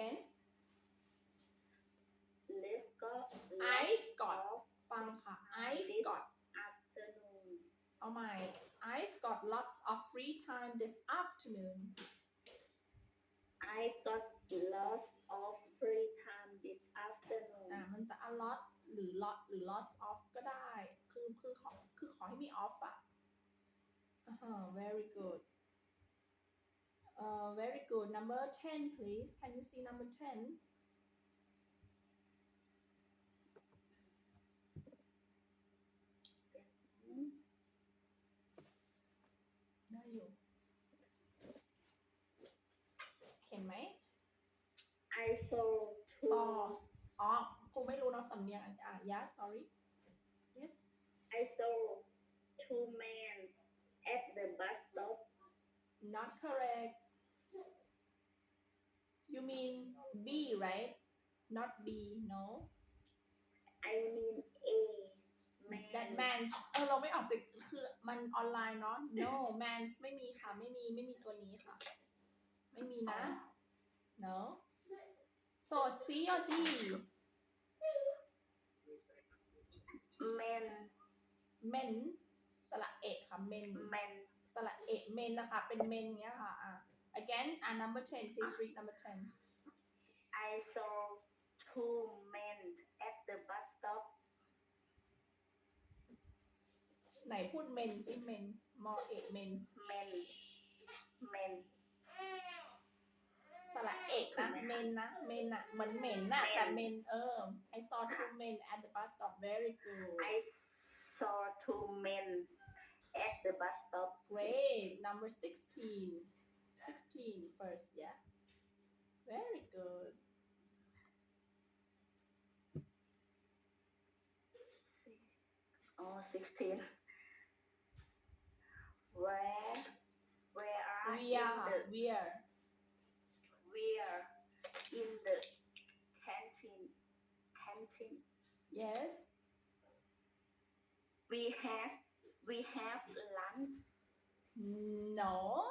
again Let's go. I've got of ฟังค่ะ I've got afternoon. เอาใหม่ I've got lots of free time this afternoon I got lots of free time this afternoon. อ่ามันจะ a lot หรือ lot หรือ lots of ก็ได้ คือคือขอคือขอให้มี off อะอ่าฮะ very good uh very good number 10 please can you see number 10 ได้อยู่ เห็นไหม I saw two. saw อ๋อครูไม่รู้เนาะสำเนียงอ่ะ yes sorry yes I saw two men at the bus stop. not correct you mean B right not B no I mean a man. that man's เออเราไม่ออกเสิคือมันออนไลน์เนาะ no man's ไม่มีค่ะ ไม่มีไม่มีตัวนี้ค่ะ ไม่มีนะ no so C or D Men. men สระเอกค่ะ men Men. สระเอกเมนนะคะ เป็นเมนเงี้ยค่ะอะ again อ่ะ number 10 please read number 10 I saw two men at the bus stop. ไหนพูดเมนสิเมนมอเอกเมน Men. Men. สระเอกนะเมนนะเมนอะเหมือนเหม็นน่ะ เมน แต่เมนเออ I saw two men at the bus stop very good I saw two men at the bus stop. great number 16 16 first yeah. Very good. Oh, 16. Where, where are we are in the, we are. where in the canteen, canteen. yes. We have, we have lunch? No